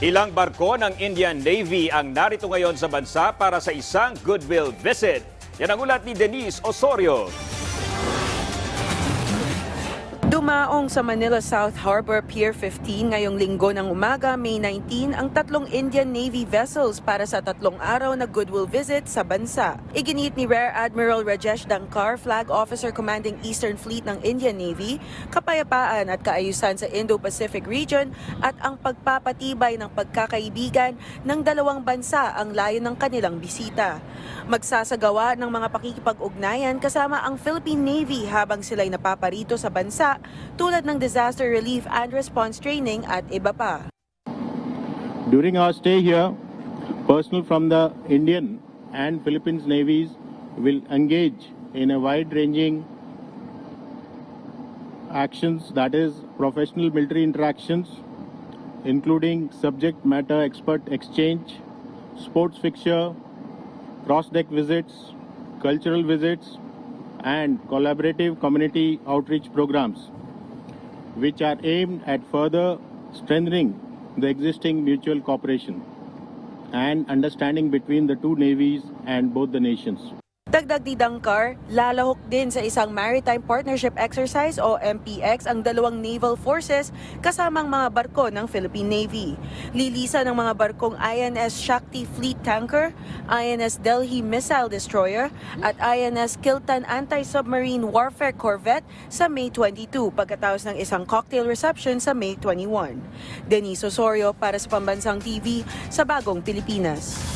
Ilang barko ng Indian Navy ang narito ngayon sa bansa para sa isang goodwill visit. Yan ang ulat ni Denise Osorio. Dumaong sa Manila South Harbor Pier 15 ngayong linggo ng umaga, May 19, ang tatlong Indian Navy vessels para sa tatlong araw na goodwill visit sa bansa. Iginit ni Rear Admiral Rajesh Dankar, Flag Officer Commanding Eastern Fleet ng Indian Navy, kapayapaan at kaayusan sa Indo-Pacific region at ang pagpapatibay ng pagkakaibigan ng dalawang bansa ang layo ng kanilang bisita. Magsasagawa ng mga pakikipag-ugnayan kasama ang Philippine Navy habang sila'y napaparito sa bansa tulad ng disaster relief and response training at iba pa. During our stay here, personnel from the Indian and Philippines navies will engage in a wide-ranging actions that is professional military interactions including subject matter expert exchange, sports fixture, cross-deck visits, cultural visits and collaborative community outreach programs which are aimed at further strengthening the existing mutual cooperation and understanding between the two navies and both the nations. Dagdag ni Dankar, lalahok din sa isang Maritime Partnership Exercise o MPX ang dalawang naval forces kasamang mga barko ng Philippine Navy. Lilisan ng mga barkong INS Shakti Fleet Tanker, INS Delhi Missile Destroyer at INS Kiltan Anti-Submarine Warfare Corvette sa May 22 pagkatapos ng isang cocktail reception sa May 21. Denise Osorio para sa Pambansang TV sa Bagong Pilipinas.